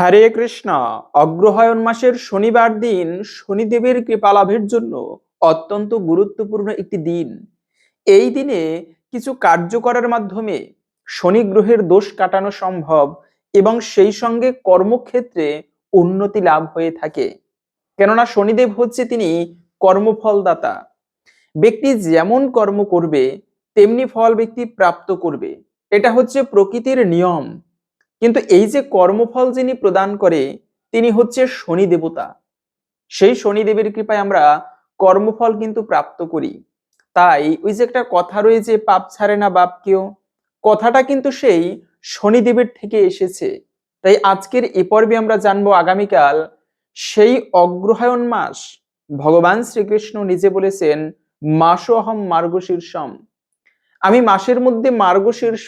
হরে কৃষ্ণ। অগ্রহায়ণ মাসের শনিবার দিন শনিদেবের কৃপা লাভের জন্য অত্যন্ত গুরুত্বপূর্ণ একটি দিন। এই দিনে কিছু কার্য করার মাধ্যমে শনি গ্রহের দোষ কাটানো সম্ভব এবং সেই সঙ্গে কর্মক্ষেত্রে উন্নতি লাভ হয়ে থাকে। কেননা শনিদেব হচ্ছে তিনি কর্মফলদাতা। ব্যক্তি যেমন কর্ম করবে, তেমনি ফল ব্যক্তি প্রাপ্ত করবে। এটা হচ্ছে প্রকৃতির নিয়ম। কিন্তু এই যে কর্মফল যিনি প্রদান করে, তিনি হচ্ছে শনি দেবতা। সেই শনিদেবের কৃপায় আমরা কর্মফল কিন্তু প্রাপ্ত করি। তাই ওই যে একটা কথা রয়েছে, পাপ ছাড়ে না বাপ কেউ, কথাটা কিন্তু সেই শনিদেবের থেকে এসেছে। তাই আজকের এ পর্বে আমরা জানব আগামীকাল সেই অগ্রহায়ণ মাস। ভগবান শ্রীকৃষ্ণ নিজে বলেছেন, মাসো অহম মার্গশীর্ষম। আমি মাসের মধ্যে মার্গশীর্ষ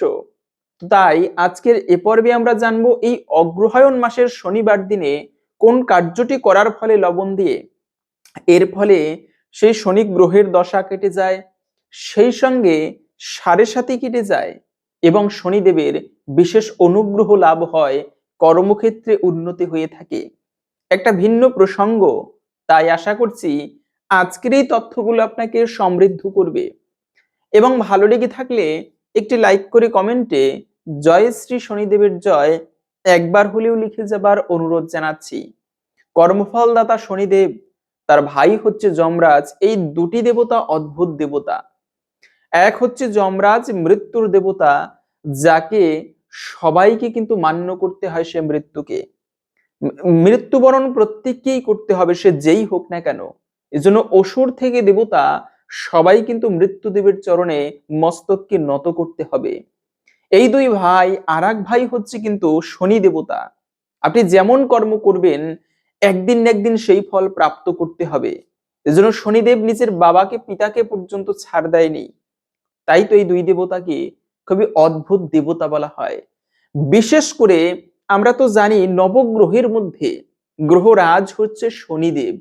তাই আজকের এ পর্বে আমরা জানব এই অগ্রহায়ণ মাসের শনিবার দিনে কোন কার্যটি করার ফলে লবণ দিয়ে। এর ফলে সেই শনি গ্রহের দশা কেটে যায়, সেই সঙ্গে সাড়ে সাথে কেটে যায় এবং শনিদেবের বিশেষ অনুগ্রহ লাভ হয়, কর্মক্ষেত্রে উন্নতি হয়ে থাকে। একটা ভিন্ন প্রসঙ্গ, তাই আশা করছি আজকের এই তথ্যগুলো আপনাকে সমৃদ্ধ করবে। এবং ভালো লেগে থাকলে একটি লাইক করে কমেন্টে জয় শ্রী শনিদেবের জয় একবার হলেও লিখে যাবার অনুরোধ জানাচ্ছি। কর্মফলদাতা শনিদেব, তার ভাই হচ্ছে যমরাজ, এই দুটি দেবতা অদ্ভুত দেবতা। এক হচ্ছে যমরাজ, মৃত্যুর দেবতা, যাকে সবাইকে কিন্তু মান্য করতে হয় সে মৃত্যুকে। মৃত্যুবরণ প্রত্যেককেই করতে হবে, সে যেই হোক না কেন। এজন্য অসুর থেকে দেবতা সবাই কিন্তু মৃত্যুদেবের চরণে মস্তককে নত করতে হবে। এই দুই ভাই আর ভাই হচ্ছে কিন্তু শনি দেবতা। আপনি যেমন কর্ম করবেন, একদিন একদিন সেই ফল প্রাপ্ত করতে হবে। এজন্য শনিদেব নিজের বাবাকে, পিতাকে পর্যন্ত ছাড় দেয়নি। তাই তো এই দুই দেবতাকে খুবই অদ্ভুত দেবতা বলা হয়। বিশেষ করে আমরা তো জানি নবগ্রহের মধ্যে গ্রহরাজ হচ্ছে শনিদেব।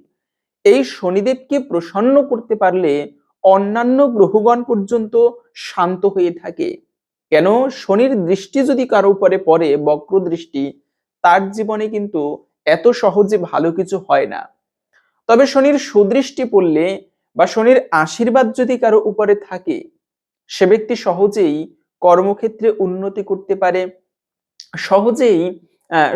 এই শনিদেবকে প্রসন্ন করতে পারলে অন্যান্য গ্রহগণ পর্যন্ত শান্ত হয়ে থাকে। কেন? শনির দৃষ্টি যদি কারও উপরে পড়ে, বক্র দৃষ্টি, তার জীবনে কিন্তু এত সহজে ভালো কিছু হয় না। তবে শনির সুদৃষ্টি পড়লে বা শনির আশীর্বাদ যদি কারও উপরে থাকে, সে ব্যক্তি সহজেই কর্মক্ষেত্রে উন্নতি করতে পারে। সহজেই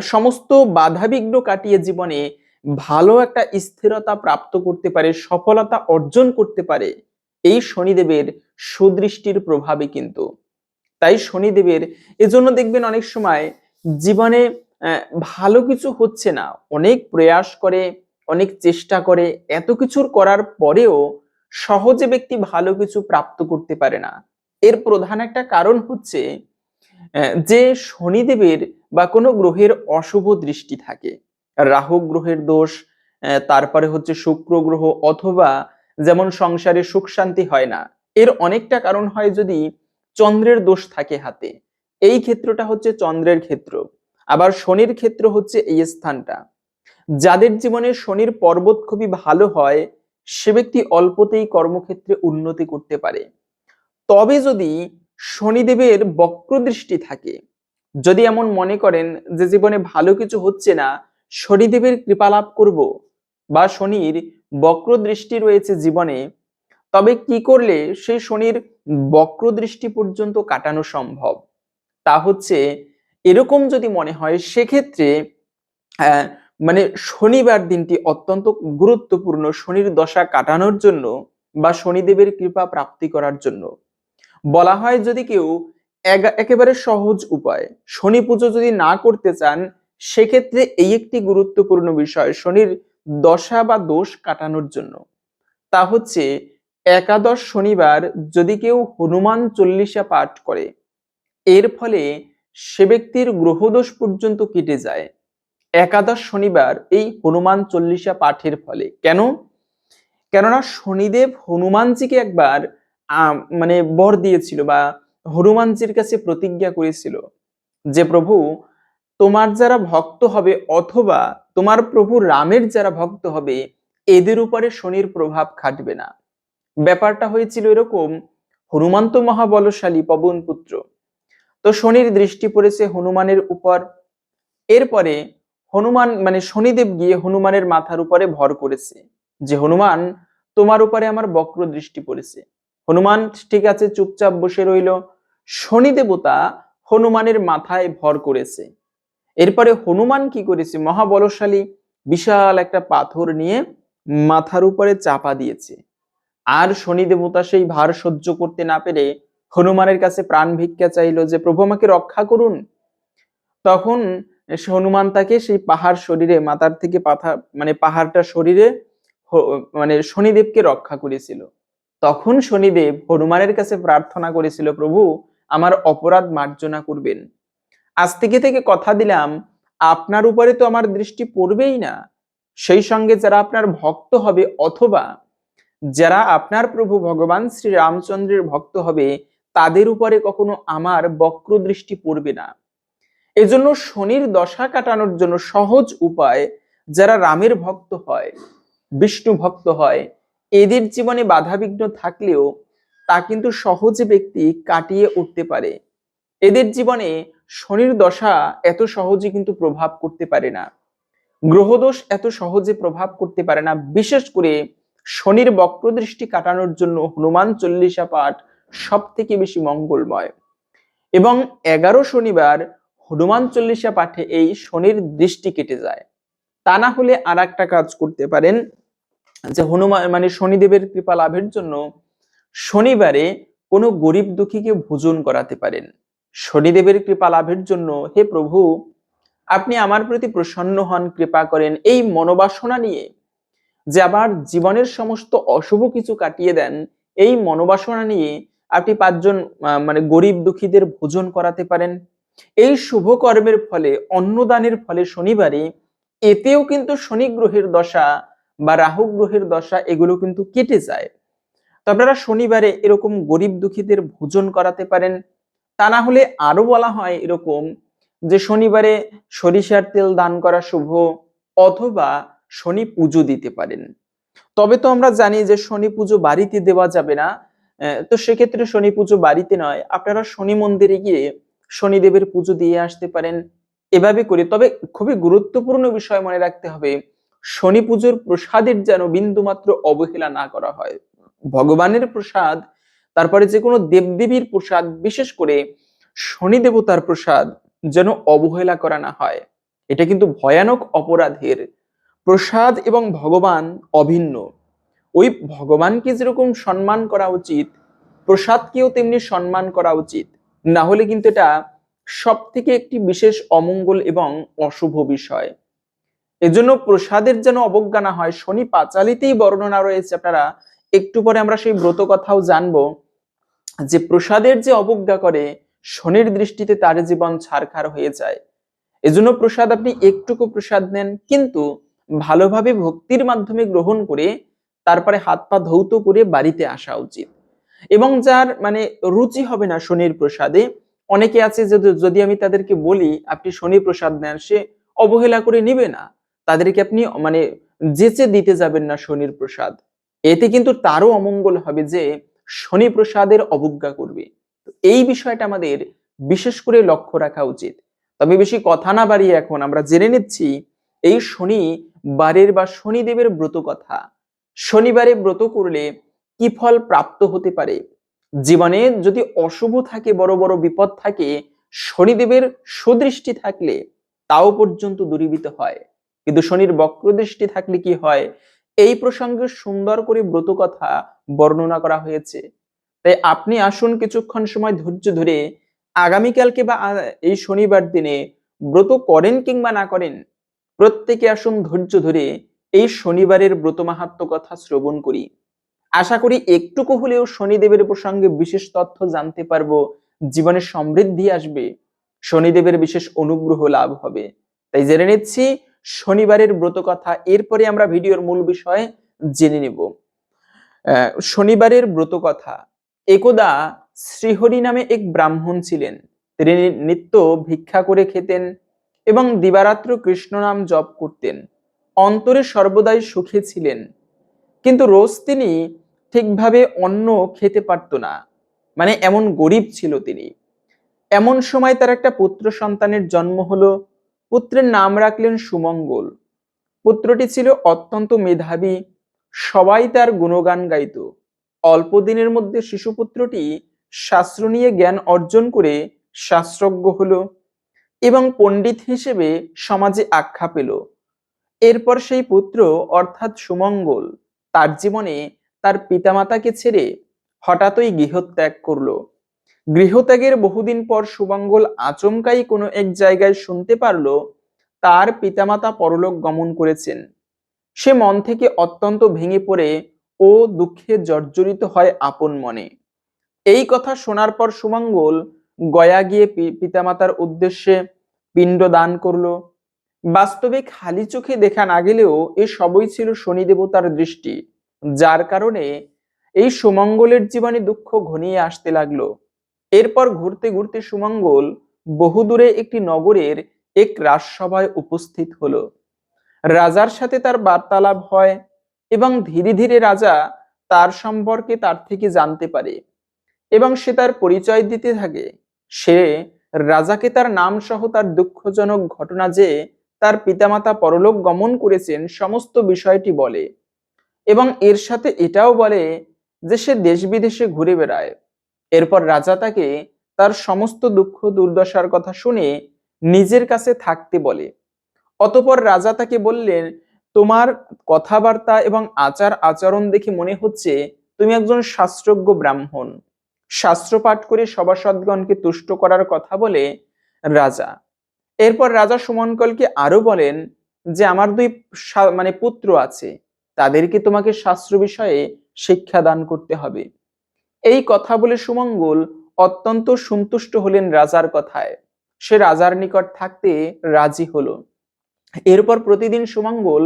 সমস্ত বাধাবিঘ্ন কাটিয়ে জীবনে ভালো একটা স্থিরতা প্রাপ্ত করতে পারে, সফলতা অর্জন করতে পারে। এই শনিদেবের সুদৃষ্টির প্রভাবে কিন্তু। তাই শনিদেবের এজন্য দেখবেন অনেক সময় জীবনে ভালো কিছু হচ্ছে না। অনেক প্রয়াস করে, অনেক চেষ্টা করে, এত কিছুর করার পরেও সহজে ব্যক্তি ভালো কিছু প্রাপ্ত করতে পারে না। এর প্রধান একটা কারণ হচ্ছে যে শনিদেবের বা কোনো গ্রহের অশুভ দৃষ্টি থাকে। রাহু গ্রহের দোষ তারপরে হচ্ছে শুক্র গ্রহ, অথবা যেমন সংসারে সুখ শান্তি হয় না। এর অনেকটা কারণ হয় যদি চন্দ্রের দোষ থাকে হাতে। এই ক্ষেত্রটা হচ্ছে চন্দ্রের ক্ষেত্র। আবার শনির ক্ষেত্র হচ্ছে এই স্থানটা। যাদের জীবনে শনির পর্বত খুবই ভালো হয়, সে ব্যক্তি অল্পতেই কর্মক্ষেত্রে উন্নতি করতে পারে। তবে যদি শনিদেবের বক্রদৃষ্টি থাকে, যদি এমন মনে করেন যে জীবনে ভালো কিছু হচ্ছে না, শনিদেবের কৃপা লাভ করব বা শনির বক্র দৃষ্টি রয়েছে জীবনে, তবে কি করলে সেই শনির বক্র দৃষ্টি পর্যন্ত কাটানো সম্ভব। তা হচ্ছে, এরকম যদি মনে হয়, সেক্ষেত্রে মানে শনিবার দিনটি অত্যন্ত গুরুত্বপূর্ণ, শনির দশা কাটানোর জন্য বা শনিদেবের কৃপা প্রাপ্তি করার জন্য। বলা হয় যদি কেউ একেবারে সহজ উপায়, শনি পুজো যদি না করতে চান, সেক্ষেত্রে এই একটি গুরুত্বপূর্ণ বিষয়, শনির দশা বা দোষ কাটানোর জন্য। তা হচ্ছে একাদশ শনিবার যদি কেউ হনুমান চল্লিশা পাঠ করে, এর ফলে সে ব্যক্তির গ্রহদোষ পর্যন্ত কেটে যায়। একাদশ শনিবার এই হনুমান চল্লিশা পাঠের ফলে। কেন? কেননা শনিদেব হনুমানজিকে একবার মানে বর দিয়েছিল বা হনুমানজির কাছে প্রতিজ্ঞা করেছিল যে, প্রভু, তোমার যারা ভক্ত হবে অথবা তোমার প্রভু রামের যারা ভক্ত হবে, এদের উপরে শনির প্রভাব খাটবে না। ব্যাপারটা হয়েছিল এরকম, হনুমন্ত মহাবলশালী পবন পুত্র। তো শনির দৃষ্টি পড়েছে হনুমানের উপর। এরপরে হনুমান মানে শনিদেব গিয়ে হনুমানের মাথার উপরে ভর করেছে যে, হনুমান, তোমার উপরে আমার বক্র দৃষ্টি পড়েছে। হনুমান, ঠিক আছে, চুপচাপ বসে রইল। শনি দেবতা হনুমানের মাথায় ভর করেছে। এরপরে হনুমান কি করেছে? মহাবলশালী বিশাল একটা পাথর নিয়ে মাথার উপরে চাপা দিয়েছে। আর শনি দেবতা সেই ভার সহ্য করতে না পেরে হনুমানের কাছে প্রাণ ভিক্ষা চাইলো যে, প্রভু, আমাকে রক্ষা করুন। তখন হনুমান তাকে সেই পাহাড় শরীরে মাথার থেকে পাথা মানে পাহাড়টা শরীরে মানে শনিদেবকে রক্ষা করেছিল। তখন শনিদেব হনুমানের কাছে প্রার্থনা করেছিল, প্রভু, আমার অপরাধ মার্জনা করবেন। আজ থেকে থেকে কথা দিলাম, আপনার উপরে তো আমার দৃষ্টি পড়বেই না। সেই সঙ্গে যারা আপনার ভক্ত হবে, অথবা যারা আপনার প্রভু ভগবান শ্রী রামচন্দ্রের ভক্ত হবে, তাদের উপরে কখনো আমার বক্র দৃষ্টি পড়বে না। এজন্য শনির দশা কাটানোর জন্য সহজ উপায়, যারা রামের ভক্ত হয়, বিষ্ণু ভক্ত হয়, এদের জীবনে বাধাবিঘ্ন থাকলেও তা কিন্তু সহজে ব্যক্তি কাটিয়ে উঠতে পারে। এদের জীবনে শনির দশা এত সহজে কিন্তু প্রভাব করতে পারে না। গ্রহদোষ এত সহজে প্রভাব করতে পারে না, বিশেষ করে শনির বক্রদৃষ্টি কাটানোর জন্য হনুমান চল্লিশা পাঠ সব থেকে বেশি মঙ্গলময়। এবং এগারো শনিবার হনুমান চল্লিশা পাঠে এই শনির দৃষ্টি কেটে যায়। তা না হলে আর একটা কাজ করতে পারেন, যে হনুমান মানে শনিদেবের কৃপা লাভের জন্য শনিবারে কোনো গরিব দুঃখীকে ভোজন করাতে পারেন। শনিদেবের কৃপা লাভের জন্য, হে প্রভু, আপনি আমার প্রতি প্রসন্ন হন, কৃপা করেন। এই মনোবাসনা নিয়ে যে আবার জীবনের সমস্ত অশুভ কিছু কাটিয়ে দেন, এই মনোবাসনা নিয়ে আপনি পাঁচজন মানে গরিব দুঃখীদের ভোজন করাতে পারেন। এই শুভ কর্মের ফলে, অন্নদানের ফলে শনিবারে এতেও কিন্তু শনি গ্রহের দশা বা রাহু গ্রহের দশা এগুলো কিন্তু কেটে যায়। তো আপনারা শনিবারে এরকম গরিব দুঃখীদের ভোজন করাতে পারেন। তা না হলে আরও বলা হয় এরকম যে শনিবারে সরিষার তেল দান করা শুভ, অথবা শনি পুজো দিতে পারেন। তবে তো আমরা জানি যে শনি পুজো বাড়িতে দেওয়া যাবে না তো সেক্ষেত্রে শনি পুজো বাড়িতে নয়, আপনারা শনি মন্দিরে গিয়ে শনিদেবের পুজো দিয়ে আসতে পারেন, এভাবে করে। তবে খুবই গুরুত্বপূর্ণ বিষয় মনে রাখতে হবে, শনি পুজোর প্রসাদের যেন বিন্দুমাত্র অবহেলা না করা হয়। ভগবানের প্রসাদ, তারপরে যে কোনো দেবদেবীর প্রসাদ, বিশেষ করে শনি দেবতার প্রসাদ যেন অবহেলা করা না হয়। এটা কিন্তু ভয়ানক অপরাধের প্রসাদ এবং ভগবান অভিন্ন। ওই ভগবানকে যেরকম সম্মান করা উচিত, প্রসাদকেও তেমনি সম্মান করা উচিত। না হলে কিন্তু এটা সব থেকে একটি বিশেষ অমঙ্গল এবং অশুভ বিষয়। এজন্য প্রসাদের যেন অবজ্ঞা না হয়, শনি পাঁচালিতেই বর্ণনা রয়েছে আপনারা, একটু পরে আমরা সেই ব্রত কথাও জানব যে প্রসাদের যে অবজ্ঞা করে, শনির দৃষ্টিতে তার জীবন ছারখার হয়ে যায়। এজন্য প্রসাদ আপনি একটুকু প্রসাদ নেন, কিন্তু ভালোভাবে ভক্তির মাধ্যমে গ্রহণ করে তারপরে হাত পা ধৌত করে বাড়িতে আসা উচিত। এবং যার মানে রুচি হবে না শনির প্রসাদে, অনেকে আছে যে যদি আমি তাদেরকে বলি, আপনি শনি প্রসাদ নেন, সে অবহেলা করে নিবে না। তাদেরকে আপনি মানে যেচে দিতে যাবেন না শনির প্রসাদ। এতে কিন্তু তারও অমঙ্গল হবে যে শনি প্রসাদের অবজ্ঞা করবে। এই বিষয়টা আমাদের বিশেষ করে লক্ষ্য রাখা উচিত। তবে বেশি কথা না বাড়িয়ে এখন আমরা জেনে নিচ্ছি এই শনি বারের বা শনিদেবের ব্রত কথা। শনিবারে ব্রত করলে কি ফল প্রাপ্ত হতে পারে? জীবনে যদি অশুভ থাকে, বড় বড় বিপদ থাকে, শনিদেবের সুদৃষ্টি থাকলে তাও পর্যন্ত দূরীভূত হয়। কিন্তু শনির বক্রদৃষ্টি থাকলে কি হয়? এই প্রসঙ্গে সুন্দর করে ব্রত কথা বর্ণনা করা হয়েছে। তাই আপনি আসুন কিছুক্ষণ সময় ধৈর্য ধরে আগামীকালকে বা এই শনিবার দিনে ব্রত করেন কিংবা না করেন প্রত্যেকে আসুন ধৈর্য ধরে এই শনিবারের ব্রত মাহাত্ম কথা শ্রবণ করি। আশা করি একটুকু হলেও শনিদেবের প্রসঙ্গে বিশেষ তথ্য জানতে পারব, জীবনে সমৃদ্ধি আসবে, শনিদেবের বিশেষ অনুগ্রহ লাভ হবে। তাই জেনে নিচ্ছি, শনিবারের ব্রত কথা এরপরে আমরা ভিডিওর মূল বিষয় জেনে নেব। শনিবারের ব্রত কথা একদা শ্রীহরি নামে এক ব্রাহ্মণ ছিলেন। তিনি নিত্য ভিক্ষা করে খেতেন। এবং দিবারাত্র কৃষ্ণ নাম জপ করতেন। অন্তরে সর্বদাই সুখে ছিলেন। কিন্তু রোজ তিনি ঠিকভাবে অন্ন খেতে পারত না। মানে এমন গরিব ছিল তিনি। এমন সময় তার একটা পুত্র সন্তানের জন্ম হলো। পুত্রের নাম রাখলেন সুমঙ্গল। পুত্রটি ছিল অত্যন্ত মেধাবী। সবাই তার গুণগান গাইত। অল্প দিনের মধ্যে শিশুপুত্রটি শাস্ত্র নিয়ে জ্ঞান অর্জন করে শাস্ত্রজ্ঞ হলো। এবং পণ্ডিত হিসেবে সমাজে আখ্যা পেল। এরপর সেই পুত্র, অর্থাৎ সুমঙ্গল, তার জীবনে তার পিতামাতাকে ছেড়ে হঠাৎই গৃহত্যাগ করল। গৃহত্যাগের বহুদিন পর সুমঙ্গল আচমকাই কোনো এক জায়গায় শুনতে পারল, তার পিতামাতা পরলোক গমন করেছেন। সে মন থেকে অত্যন্ত ভেঙে পড়ে ও দুঃখে জর্জরিত হয় আপন মনে। এই কথা শোনার পর সুমঙ্গল গয়া গিয়ে পিতামাতার উদ্দেশ্যে পিণ্ড দান করল। বাস্তবে খালি চোখে দেখা না গেলেও এ সবই ছিল শনি দেবতার দৃষ্টি, যার কারণে এই সুমঙ্গলের জীবনে দুঃখ ঘনিয়ে আসতে লাগল। এরপর ঘুরতে ঘুরতে সুমঙ্গল বহুদূরে একটি নগরের এক রাজসভায় উপস্থিত হল। রাজার সাথে তার বার্তালাপ হয় এবং ধীরে ধীরে রাজা তার সম্পর্কে তার থেকে জানতে পারে এবং সে তার পরিচয় দিতে থাকে। সে রাজাকে তার নাম সহ তার দুঃখজনক ঘটনা যে তার পিতামাতা পরলোক গমন করেছেন সমস্ত বিষয়টি বলে। এবং এর সাথে এটাও বলে যে সে দেশ বিদেশে ঘুরে বেড়ায়। এরপর রাজা তাকে তার সমস্ত দুঃখ দুর্দশার কথা শুনে নিজের কাছে থাকতে বলে। অতপর রাজা তাকে বললেন, তোমার কথাবার্তা এবং আচার আচরণ দেখে মনে হচ্ছে তুমি একজন শাস্ত্রজ্ঞ ব্রাহ্মণ। শাস্ত্র পাঠ করে সভাসদগণকে তুষ্ট করার কথা বলে রাজা। এরপর রাজা সুমনকলকে আরও বলেন যে, আমার দুই মানে পুত্র আছে, তাদেরকে তোমাকে শাস্ত্র বিষয়ে শিক্ষা দান করতে হবে। এই কথা বলে সুমঙ্গল অত্যন্ত সন্তুষ্ট হলেন রাজার কথায়। সে রাজার নিকট থাকতে রাজি হলো। এরপর প্রতিদিন সুমঙ্গল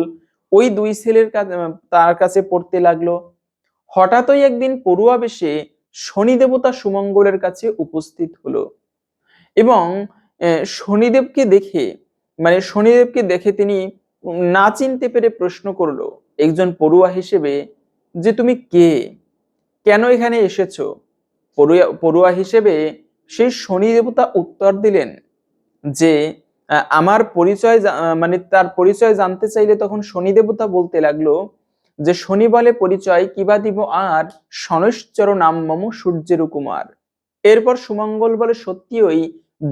ওই দুই ছেলের তার কাছে পড়তে লাগল। হঠাৎই একদিন পড়ুয়া বেশে শনি দেবতা সুমঙ্গলের কাছে উপস্থিত হলো। এবং শনিদেবকে দেখে মানে শনিদেবকে দেখে তিনি না চিনতে পেরে প্রশ্ন করল একজন পড়ুয়া হিসেবে যে, তুমি কে? কেন এখানে এসেছ? পড়ুয়া পড়ুয়া হিসেবে সেই শনি দেবতা উত্তর দিলেন যে আমার পরিচয় মানে তার পরিচয় জানতে চাইলে তখন শনি দেবতা বলতে লাগল যে শনি বলে পরিচয় কিবা দিব আর শনৈশ্চর নাম মম সূর্যের কুমার এরপর সুমঙ্গল বলে সত্যিই,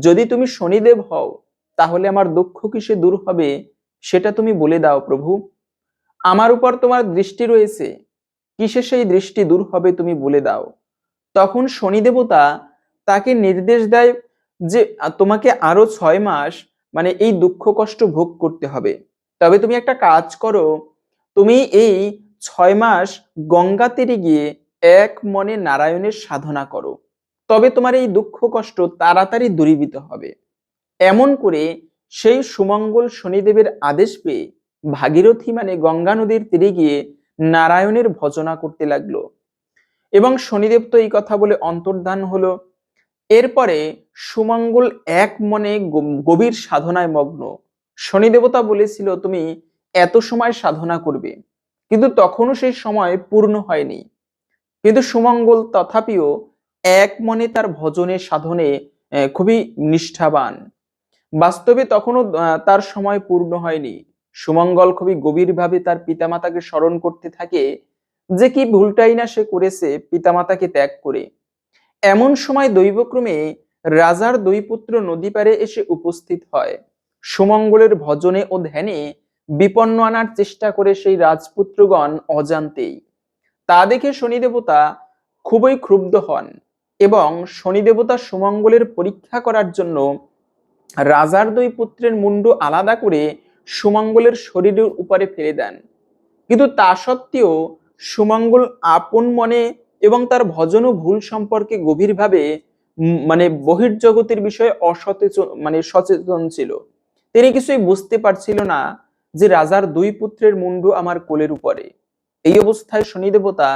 যদি তুমি শনিদেব হও, তাহলে আমার দুঃখ কিসে দূর হবে, সেটা তুমি বলে দাও প্রভু। আমার উপর তোমার দৃষ্টি রয়েছে, কিসে সেই দৃষ্টি দূর হবে তুমি বলে দাও। তখন শনি দেবতা তাকে নির্দেশ দেয় যে, তোমাকে আরও ছয় মাস মানে এই দুঃখ কষ্ট ভোগ করতে হবে। তবে তুমি একটা কাজ করো তুমি এই ছয় মাস গঙ্গা তীরে গিয়ে এক মনে নারায়ণের সাধনা করো। তবে তোমার এই দুঃখ কষ্ট তাড়াতাড়ি দূরীভূত হবে। এমন করে সেই সুমঙ্গল শনিদেবের আদেশ পেয়ে ভাগীরথী মানে গঙ্গা নদীর তীরে গিয়ে নারায়ণের ভজনা করতে লাগল। এবং শনিদেব তো এই কথা বলে অন্তর্ধান হলো। এরপরে সুমঙ্গল এক মনে গভীর সাধনায় মগ্ন। শনিদেবতা বলেছিল, তুমি এত সময় সাধনা করবে, কিন্তু তখনও সেই সময় পূর্ণ হয়নি। কিন্তু সুমঙ্গল তথাপিও এক মনে তার ভজনে সাধনে খুবই নিষ্ঠাবান। বাস্তবে তখনও তার সময় পূর্ণ হয়নি। সুমঙ্গল খুবই গভীরভাবে তার পিতামাতাকে স্মরণ করতে থাকে যে কি ভুলটাই না সে করেছে পিতামাতাকে ত্যাগ করে। এমন সময় দৈবক্রমে রাজার দুই পুত্র নদী পারে এসে উপস্থিত হয়। সুমঙ্গলের ভজনে ও ধ্যানে বিপন্ন আনার চেষ্টা করে সেই রাজপুত্রগণ অজান্তেই। তা দেখে শনিদেবতা খুবই ক্ষুব্ধ হন এবং শনিদেবতা সুমঙ্গলের পরীক্ষা করার জন্য রাজার দুই পুত্রের মুন্ডু আলাদা করে সুমঙ্গলের শরীরের উপরে ফেলে দেন। কিন্তু তা সত্ত্বেও সুমঙ্গল আপন মনে এবং তার ভজন ভুল সম্পর্কে গভীরভাবে মানে বহির্জগতের বিষয়ে অসচেতন মানে সচেতন ছিল। তিনি কিছুই বুঝতে পারছিল না যে রাজার দুই পুত্রের মুন্ডু আমার কোলের উপরে। এই অবস্থায় শনিদেবতা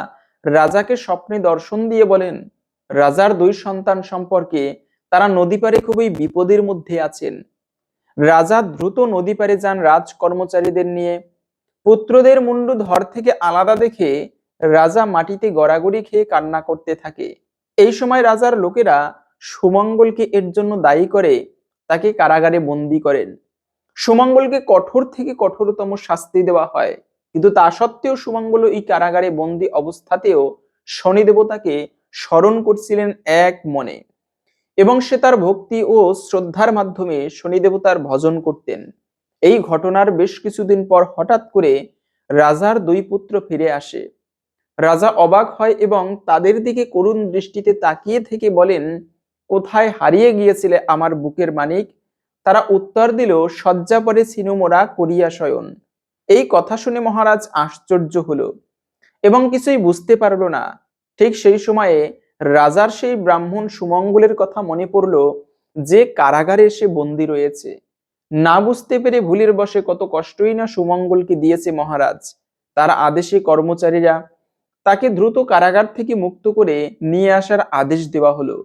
রাজাকে স্বপ্নে দর্শন দিয়ে বলেন, রাজার দুই সন্তান সম্পর্কে তারা নদী পারে খুবই বিপদের মধ্যে আছেন। রাজা দ্রুত নদী পারে যান রাজ কর্মচারীদের নিয়ে। পুত্রদের মুন্ডু ধর থেকে আলাদা দেখে রাজা মাটিতে গড়াগড়ি খেয়ে কান্না করতে থাকে। এই সময় রাজার লোকেরা সুমঙ্গলকে এর জন্য দায়ী করে তাকে কারাগারে বন্দি করেন। সুমঙ্গলকে কঠোর থেকে কঠোরতম শাস্তি দেওয়া হয়। কিন্তু তা সত্ত্বেও সুমঙ্গল এই কারাগারে বন্দি অবস্থাতেও শনি দেবতাকে স্মরণ করছিলেন এক মনে এবং সে তার ভক্তি ও শ্রদ্ধার মাধ্যমে শনি দেবতার ভজন করতেন। এই ঘটনার বেশ কিছুদিন পর হঠাৎ করে রাজার দুই পুত্র ফিরে আসে। রাজা অবাক হয় এবং তাদের দিকে করুণ দৃষ্টিতে তাকিয়ে থেকে বলেন, কোথায় হারিয়ে গিয়েছিলে আমার বুকের মানিক? তারা উত্তর দিল শয্যা পরে ছিনুমোরা করিয়া শয়ন। এই কথা শুনে মহারাজ আশ্চর্য হলো এবং কিছুই বুঝতে পারল না। ঠিক সেই সময়ে রাজার সেই ব্রাহ্মণ সুমঙ্গলের কথা মনে পড়ল যে কারাগারে সে বন্দি রয়েছে। না বুঝতে পেরে ভুলের বসে কত কষ্টই না সুমঙ্গলকে দিয়েছে মহারাজ। তার আদেশে কর্মচারীরা তাকে দ্রুত কারাগার থেকে মুক্ত করে নিয়ে আসার আদেশ দেওয়া হলো।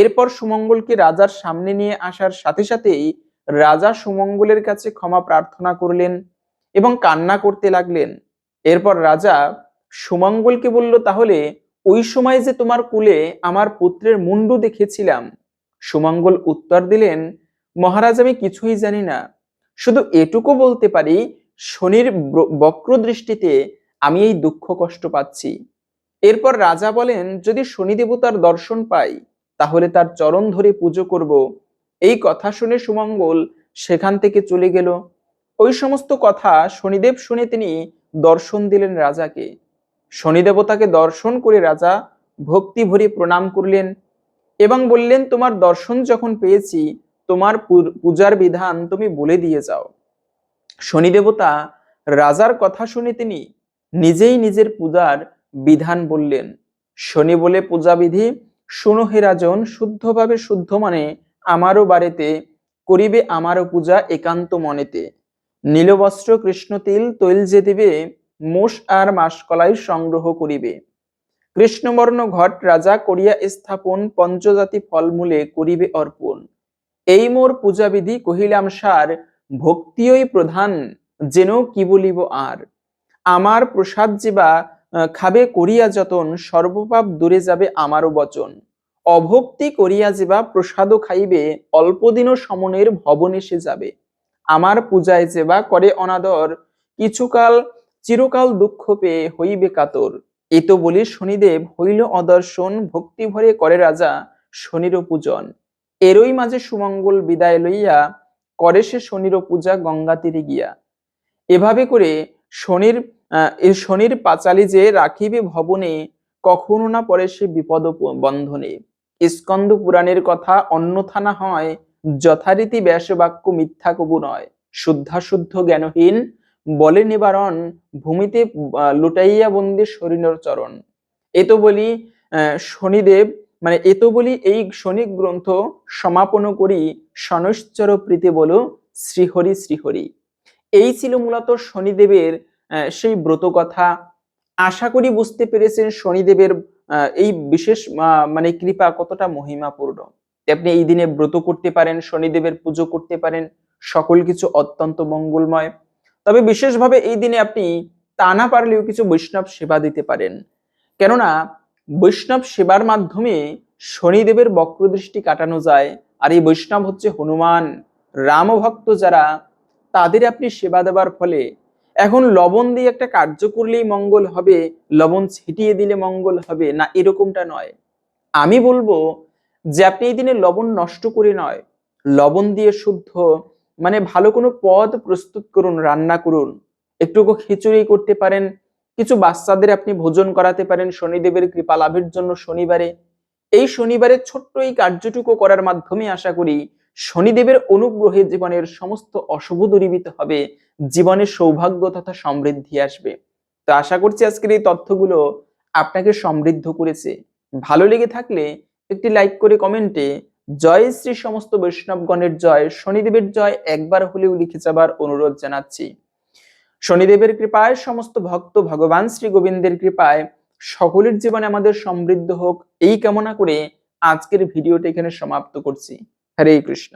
এরপর সুমঙ্গলকে রাজার সামনে নিয়ে আসার সাথে সাথেই রাজা সুমঙ্গলের কাছে ক্ষমা প্রার্থনা করলেন এবং কান্না করতে লাগলেন। এরপর রাজা সুমঙ্গলকে বলল, তাহলে ওই সময় যে তোমার কুলে আমার পুত্রের মুন্ডু দেখেছিলাম। সুমঙ্গল উত্তর দিলেন, মহারাজ, আমি কিছুই জানি না। শুধু এটুকু বলতে পারি, শনির বক্র দৃষ্টিতে আমি এই দুঃখ কষ্ট পাচ্ছি। এরপর রাজা বলেন, যদি শনি দেবতার দর্শন পাই তাহলে তার চরণ ধরে পুজো করব। এই কথা শুনে সুমঙ্গল সেখান থেকে চলে গেল। ওই সমস্ত কথা শনিদেব শুনে তিনি দর্শন দিলেন রাজাকে। শনিদেবতাকে দর্শন করে রাজা ভক্তি ভরে প্রণাম করলেন এবং বললেন, তোমার দর্শন যখন পেয়েছি, তোমার পূজার বিধান তুমি বলে দিয়ে যাও। শনিদেবতা রাজার কথা শুনে তিনি নিজেই নিজের পূজার বিধান বললেন। শনি বলে পূজা বিধি শুনো হে রাজন, শুদ্ধভাবে শুদ্ধ মানে আমারও বাড়িতে করিবে আমারও পূজা একান্ত মনেতে। নীলবস্ত্র, কৃষ্ণ তিল, তৈল যে দিবে, মোষ আর মাসকলাই সংগ্রহ করিবে। কৃষ্ণবর্ণ ঘট রাজা করিয়া স্থাপন, পঞ্চজাতি ফলমূলে করিবে অর্পণ। এই মোর পূজাবিধি কহিলাম সার ভক্তিই প্রধান, যেন কি বলিব আর। আমার প্রসাদ যেবা খাবে করিয়া যতন, সর্বপাপ দূরে যাবে আমারও বচন। অভক্তি করিয়া যেবা, প্রসাদও খাইবে অল্পদিন সমনের ভবনে সে যাবে। আমার পূজায় যেবা করে অনাদর, কিছুকাল চিরকাল দুঃখ পেয়ে হইবে কাতর। এ তো বলি শনিদেব, হইল অদর্শন, ভক্তি ভরে করে রাজা শনির পূজন। এরই মাঝে সুমঙ্গল বিদায় লইয়া করে সে শনির পূজা গঙ্গা তীরে গিয়া। এভাবে করে শনির এ শনির পাঁচালি যে রাখিবে ভবনে কখনো না পরে সে বিপদ বন্ধনে। স্কন্দ পুরাণের কথা অন্যথা না হয়, যথারীতি ব্যাসবাক্য মিথ্যা কবু নয়। শুদ্ধাশুদ্ধ জ্ঞানহীন, বলে নিবারণ, ভূমিতে লুটাইয়া বন্দি শরীর চরণ। এ তো বলি শনিদেব মানে এ তো বলি এই শনি গ্রন্থ সমাপন করি সনশ্চর প্রীতি বলো শ্রীহরি শ্রীহরি। এই ছিল মূলত শনিদেবের সেই ব্রত কথা আশা করি বুঝতে পেরেছেন শনিদেবের এই বিশেষ মানে কৃপা কতটা মহিমাপূর্ণ। আপনি এই দিনে ব্রত করতে পারেন, শনিদেবের পুজো করতে পারেন, সকল কিছু অত্যন্ত মঙ্গলময়। তবে বিশেষভাবে এই দিনে আপনি তা না পারলেও কিছু বৈষ্ণব সেবা দিতে পারেন। কেননা বৈষ্ণব সেবার মাধ্যমে শনিদেবের বক্রদৃষ্টি কাটানো যায়, আর এই বৈষ্ণব হচ্ছে হনুমান। রাম ভক্ত যারা, তাদের আপনি সেবা দেওয়ার ফলে এখন লবণ দিয়ে একটা কার্য করলেই মঙ্গল হবে, লবণ ছিটিয়ে দিলে মঙ্গল হবে, না এরকমটা নয়। আমি বলব যে আপনি এই দিনে লবণ নষ্ট করে নয়। লবণ দিয়ে শুদ্ধ মানে ভালো কোনো পদ প্রস্তুত করুন, রান্না করুন। একটুকু খিচুড়ি করতে পারেন, কিছু বাচ্চাদের আপনি ভোজন করাতে পারেন, শনিদেবের কৃপা লাভের জন্য শনিবারে। এই শনিবারে ছোট্ট এই কার্যটুকু করার মাধ্যমে আশা করি শনিদেবের অনুগ্রহে জীবনের সমস্ত অশুভ দূরীভূত হবে জীবনে সৌভাগ্য তথা সমৃদ্ধি আসবে। তো আশা করছি আজকের এই তথ্যগুলো আপনাকে সমৃদ্ধ করেছে। ভালো লেগে থাকলে একটি লাইক করে কমেন্টে জয় শ্রী সমস্ত বৈষ্ণবগণের জয়, শনিদেবের জয় একবার হলেও লিখে যাবার অনুরোধ জানাচ্ছি। শনিদেবের কৃপায় সমস্ত ভক্ত ভগবান শ্রী গোবিন্দের কৃপায় সকলের জীবনে আমাদের সমৃদ্ধ হোক, এই কামনা করে আজকের ভিডিওটা এখানে সমাপ্ত করছি। হরে কৃষ্ণ